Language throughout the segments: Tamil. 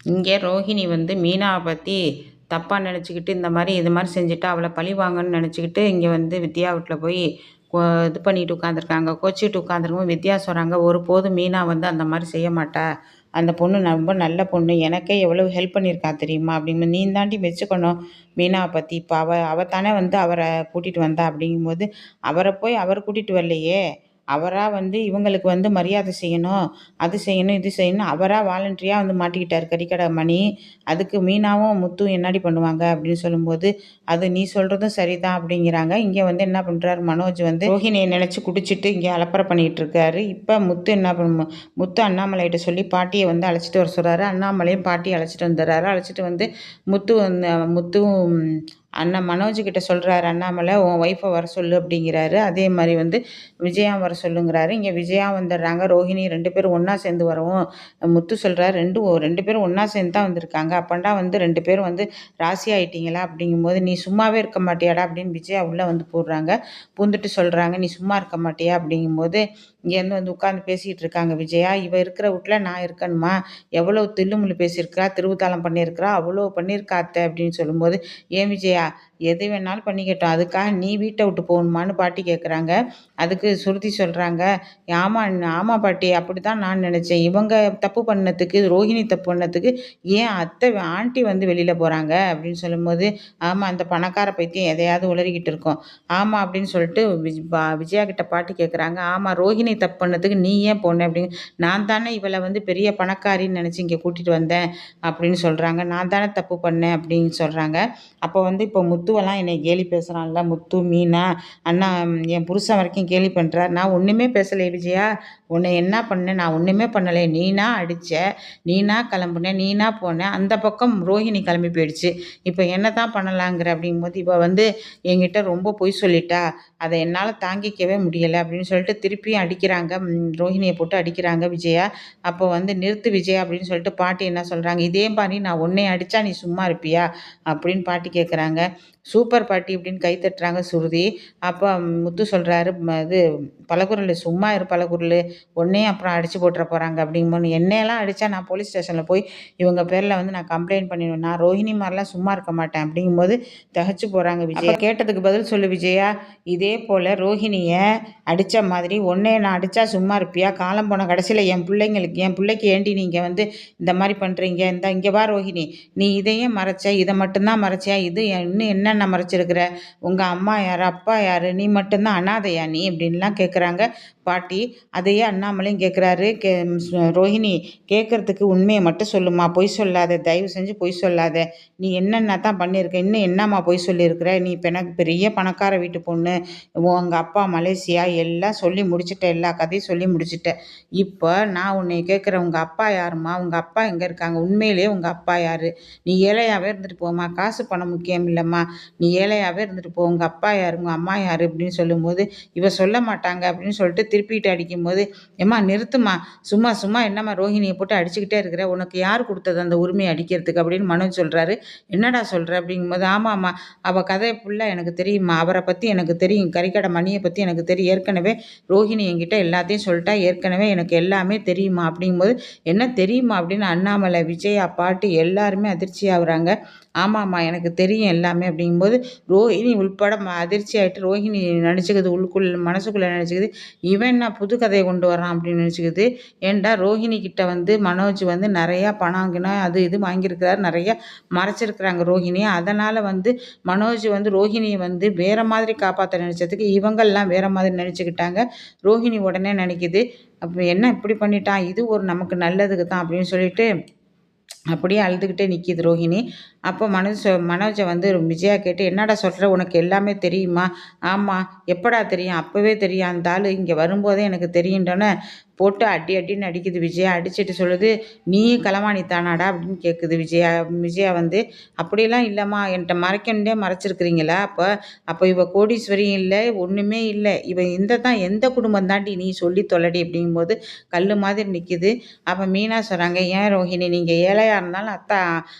இங்கே ரோஹிணி வந்து மீனாவை பற்றி தப்பாக நினச்சிக்கிட்டு இந்த மாதிரி இது மாதிரி செஞ்சுட்டு அவளை பழி வாங்கன்னு நினச்சிக்கிட்டு இங்கே வந்து வித்யா வீட்டில் போய் இது பண்ணிட்டு உட்காந்துருக்காங்க கோச்சிட்டு உட்காந்துருக்கும் வித்யா சொல்கிறாங்க ஒருபோதும் மீனா வந்து அந்த மாதிரி செய்ய மாட்டா. அந்த பொண்ணு ரொம்ப நல்ல பொண்ணு. எனக்கே எவ்வளோ ஹெல்ப் பண்ணியிருக்கா தெரியுமா? அப்படின்னு நீ தாண்டி வச்சுக்கணும் மீனாவை பற்றி இப்போ அவள் அவள் தானே வந்து அவரை கூட்டிகிட்டு வந்தா அப்படிங்கும்போது அவரை போய் அவர் கூட்டிகிட்டு வரலையே. அவராக வந்து இவங்களுக்கு வந்து மரியாதை செய்யணும் அது செய்யணும் இது செய்யணும் அவராக வாலண்டரியாக வந்து மாட்டிக்கிட்டார் கறிக்கடை மணி. அதுக்கு மீனாவும் முத்தும் என்னாடி பண்ணுவாங்க அப்படின்னு சொல்லும்போது அது நீ சொல்கிறதும் சரிதான் அப்படிங்கிறாங்க. இங்கே வந்து என்ன பண்ணுறாரு மனோஜ் வந்து ரோஹிணியை நினச்சி குடிச்சிட்டு இங்கே அலப்பறை பண்ணிகிட்டு இருக்காரு. இப்போ முத்து என்ன பண்ண முத்து அண்ணாமலைகிட்ட சொல்லி பாட்டியை வந்து அழைச்சிட்டு வர சொல்கிறாரு அண்ணாமலையும் பாட்டியை அழைச்சிட்டு வந்துடுறாரு. அழைச்சிட்டு வந்து முத்து வந்து முத்துவும் அண்ணன் மனோஜ்கிட்ட சொல்கிறாரு அண்ணாமலை உன் ஒய்ஃபை வர சொல்லு அப்படிங்கிறாரு. அதே மாதிரி வந்து விஜயா வர சொல்லுங்கிறாரு. இங்கே விஜயா வந்துடுறாங்க. ரோஹிணி ரெண்டு பேரும் ஒன்றா சேர்ந்து வரவும் முத்து சொல்கிறார் ரெண்டு ரெண்டு பேரும் ஒன்றா சேர்ந்து தான் வந்திருக்காங்க. அப்பண்டா வந்து ரெண்டு பேரும் வந்து ராசி ஆகிட்டீங்களா அப்படிங்கும்போது நீ சும்மாவே இருக்க மாட்டியாடா அப்படின்னு விஜயா உள்ளே வந்து போடுறாங்க. பூந்துட்டு சொல்கிறாங்க நீ சும்மா இருக்க மாட்டியா அப்படிங்கும்போது இங்கேருந்து வந்து உட்காந்து பேசிகிட்டு இருக்காங்க விஜயா. இவ இருக்கிற வீட்டில் நான் இருக்கணுமா? எவ்வளோ தில்லுமுள்ளு பேசியிருக்கிறா? திருவுத்தாளம் பண்ணியிருக்கிறா? அவ்வளோ பண்ணியிருக்கா அத்தை அப்படின்னு சொல்லும்போது ஏன் விஜயா criar எது வேணாலும் பண்ணிக்கட்டும். அதுக்காக நீ வீட்டை விட்டு போகணுமான்னு பாட்டி கேட்குறாங்க அதுக்கு சுருதி சொல்கிறாங்க ஆமா ஆமாம் பாட்டி அப்படி தான் நான் நினச்சேன். இவங்க தப்பு பண்ணதுக்கு ரோஹிணி தப்பு பண்ணதுக்கு ஏன் அத்தை ஆண்டி வந்து வெளியில் போகிறாங்க அப்படின்னு சொல்லும்போது ஆமாம் அந்த பணக்கார பைத்தியம் எதையாவது உளறிக்கிட்டு இருக்கோம். ஆமாம் அப்படின்னு சொல்லிட்டு விஜயா கிட்ட பாட்டி கேட்குறாங்க ஆமாம் ரோஹிணி தப்பு பண்ணதுக்கு நீ ஏன் போன? அப்படின்னு நான் தானே இவளை வந்து பெரிய பணக்காரின்னு நினச்சி இங்கே கூட்டிகிட்டு வந்தேன். அப்படின்னு சொல்கிறாங்க நான் தானே தப்பு பண்ணேன் அப்படின்னு சொல்கிறாங்க அப்போ வந்து இப்போ முத்து முத்துவெல்லாம் என்னை கேலி பேசுகிறான்ல முத்து மீனா அண்ணா என் புருஷன் வரைக்கும் கேலி பண்ணுறார் நான் ஒன்றுமே பேசலையே விஜயா. உன்னை என்ன பண்ணேன்? நான் ஒன்றுமே பண்ணலை. நீனா அடித்த நீனா கிளம்புனேன் நீனா போனேன் அந்த பக்கம் ரோஹிணி கிளம்பி போயிடுச்சு. இப்போ என்ன தான் பண்ணலாங்கிற அப்படிங்கும்போது இப்போ வந்து என்கிட்ட ரொம்ப பொய் சொல்லிட்டா. அதை என்னால் தாங்கிக்கவே முடியலை அப்படின்னு சொல்லிட்டு திருப்பியும் அடிக்கிறாங்க. ரோஹிணியை போட்டு அடிக்கிறாங்க விஜயா. அப்போ வந்து நிறுத்து விஜயா அப்படின்னு சொல்லிட்டு பாட்டி என்ன சொல்கிறாங்க இதே மாதிரி நான் உன்னை அடித்தா நீ சும்மா இருப்பியா? அப்படின்னு பாட்டி கேட்குறாங்க சூப்பர் பாட்டி அப்படின்னு கை தட்டுறாங்க சுருதி. அப்போ முத்து சொல்கிறாரு இது பலகுரல் சும்மா இரு பலகுரல் ஒன்றையும் அப்புறம் அடித்து போட்டுற போகிறாங்க அப்படிங்கும்போது என்னையெல்லாம் அடித்தா நான் போலீஸ் ஸ்டேஷனில் போய் இவங்க பேரில் வந்து நான் கம்ப்ளைண்ட் பண்ணிடுவேன். நான் ரோஹிணி மாதிரிலாம் சும்மா இருக்க மாட்டேன் அப்படிங்கும்போது தகச்சு போகிறாங்க விஜயா. கேட்டதுக்கு பதில் சொல்லு விஜயா இதே போல் ரோஹிணியை அடித்த மாதிரி ஒன்றே நான் அடித்தா சும்மா இருப்பியா? காலம் போன கடைசியில் என் பிள்ளைங்களுக்கு என் பிள்ளைக்கு ஏண்டி நீங்கள் வந்து இந்த மாதிரி பண்ணுறீங்க இந்த இங்கே வா ரோஹிணி. நீ இதையே மறைச்ச இதை மட்டும்தான் மறைச்சியா? இது இன்னும் என்னென்ன மறைச்சிருக்கிற? உங்கள் அம்மா யார்? அப்பா யார்? நீ மட்டும்தான் அனாதையா நீ? அப்படின்லாம் கேட்குறாங்க பாட்டி அதையே அண்ணாமலையும் கேட்குறாரு கே ரோஹிணி கேட்குறதுக்கு உண்மையை மட்டும் சொல்லுமா? பொய் சொல்லாத தயவு செஞ்சு பொய் சொல்லாத. நீ என்னென்ன தான் பண்ணியிருக்க இன்னும் என்னம்மா பொய் சொல்லியிருக்கிற நீ இப்போ எனக்கு பெரிய பணக்கார வீட்டு பொண்ணு. உங்கள் அப்பா மலேசியா எல்லாம் சொல்லி முடிச்சுட்ட எல்லா கதையும் சொல்லி முடிச்சிட்ட. இப்போ நான் உன்னை கேட்குற உங்கள் அப்பா யாருமா உங்கள் அப்பா எங்கே இருக்காங்க? உண்மையிலேயே உங்கள் அப்பா யார்? நீ ஏழையாகவே இருந்துட்டு போமா காசு பணம் முக்கியம் இல்லைம்மா. நீ ஏழையாகவே இருந்துட்டு போ. உங்கள் அப்பா யார்? உங்கள் அம்மா யார்? அப்படின்னு சொல்லும்போது இவ சொல்ல மாட்டாங்க. அப்படின்னு சொல்லிட்டு திருப்பிட்டு அடிக்கும்போது ஏம்மா நிறுத்துமா சும்மா சும்மா என்னம்மா ரோஹிணியை போட்டு அடிச்சுக்கிட்டே இருக்கிற? உனக்கு யார் கொடுத்தது அந்த உரிமையை அடிக்கிறதுக்கு? அப்படின்னு மனோஜ் சொல்கிறாரு என்னடா சொல்கிற அப்படிங்கும்போது ஆமாம்மா. அவள் கதையை ஃபுல்லாக எனக்கு தெரியுமா அவரை பற்றி எனக்கு தெரியும். கறிக்கடை மணியை பற்றி எனக்கு தெரியும். ஏற்கனவே ரோஹிணி என்கிட்ட எல்லாத்தையும் சொல்லிட்டா. ஏற்கனவே எனக்கு எல்லாமே தெரியுமா அப்படிங்கும்போது என்ன தெரியுமா அப்படின்னு அண்ணாமலை விஜயா பாட்டு எல்லாருமே அதிர்ச்சி ஆகுறாங்க. ஆமாம்மா எனக்கு தெரியும் எல்லாமே. அப்படிங்கும்போது ரோஹிணி உள்பட அதிர்ச்சி ஆகிட்டு ரோஹிணி நினச்சிக்கிது உள்ளுக்குள்ள மனசுக்குள்ளே நினச்சிக்குது இவன் என்ன புது கதையை கொண்டு வரான் அப்படின்னு நினச்சிக்கிது. ஏன்டா ரோஹிணி கிட்ட வந்து மனோஜ் வந்து நிறையா பணங்கினா அது இது வாங்கியிருக்கிறாரு நிறையா மறைச்சிருக்கிறாங்க ரோஹிணியை. அதனால் வந்து மனோஜ் வந்து ரோஹிணியை வந்து வேறு மாதிரி காப்பாற்ற நினச்சதுக்கு இவங்கெல்லாம் வேறு மாதிரி நினச்சிக்கிட்டாங்க ரோஹிணி உடனே நினைக்கிது அப்போ என்ன இப்படி பண்ணிட்டான்? இது ஒரு நமக்கு நல்லதுக்கு தான் அப்படின்னு சொல்லிட்டு அப்படியே அழுதுகிட்டே நிற்கிது ரோஹிணி. அப்போ மனோஜ் மனோஜை வந்து விஜயா கேட்டு என்னடா சொல்கிற உனக்கு எல்லாமே தெரியுமா? ஆமாம் எப்படா தெரியும்? அப்போவே தெரியும். அந்த ஆள் இங்கே வரும்போதே எனக்கு தெரியுன்றோன்னே போட்டு அடி அடின்னு அடிக்குது விஜயா. அடிச்சுட்டு சொல்லுது நீயும் களவாணி தானாடா? அப்படின்னு கேட்குது விஜயா. விஜயா வந்து அப்படிலாம் இல்லைம்மா. என்கிட்ட மறைக்கணுண்டே மறைச்சிருக்கிறீங்களா அப்போ? அப்போ இவ கோடீஸ்வரியும் இல்லை ஒன்றுமே இல்லை. இவன் இந்த தான் எந்த குடும்பம் தாண்டி நீ சொல்லி தொல்லடி அப்படிங்கும்போது கல் மாதிரி நிற்கிது அப்போ மீனா சொல்கிறாங்க ஏன் ரோஹிணி நீங்கள் ஏழை அத்தையாக இருந்தாலும் அத்தை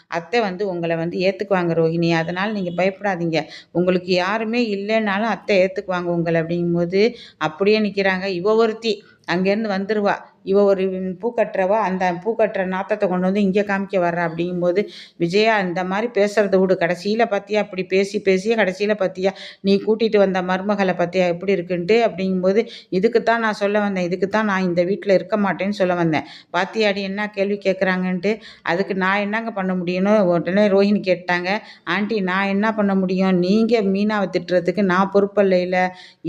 அத்தை வந்து உங்களை உங்களை வந்து ஏற்றுக்குவாங்க ரோஹிணி. அதனால் நீங்கள் பயப்படாதீங்க. உங்களுக்கு யாருமே இல்லைனாலும் அத்தை ஏற்றுக்குவாங்க உங்களை அப்படிங்கும்போது அப்படியே நிற்கிறாங்க இவ ஒருத்தி அங்கேருந்து வந்துடுவா இவ ஒரு பூ அந்த பூ கட்டுற நாத்தத்தை கொண்டு வந்து இங்கே காமிக்க வர்றா அப்படிங்கும்போது விஜயா இந்த மாதிரி பேசுகிறத விடு. கடைசியில் பார்த்தியா அப்படி பேசி பேசியே கடைசியில் பார்த்தியா நீ கூட்டிகிட்டு வந்த மருமகளை பார்த்தியா எப்படி இருக்குன்ட்டு அப்படிங்கும்போது இதுக்கு தான் நான் சொல்ல வந்தேன். இதுக்கு தான் நான் இந்த வீட்டில் இருக்க மாட்டேன்னு சொல்ல வந்தேன். பாத்தியாடி என்ன கேள்வி கேட்குறாங்கன்ட்டு அதுக்கு நான் என்னங்க பண்ண முடியும்னு உடனே ரோஹிணி கேட்டாங்க. ஆண்டி நான் என்ன பண்ண முடியும்? நீங்கள் மீனாவை திட்டுறதுக்கு நான் பொறுப்பல்லையில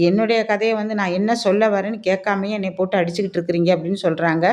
என்னுடைய கதையை வந்து நான் என்ன சொல்ல வரேன்னு கேட்காமையே என்னை போட்டு அடிச்சுக்கிட்டு இருக்கிறீங்க அப்படின்னு சொல்கிறாங்க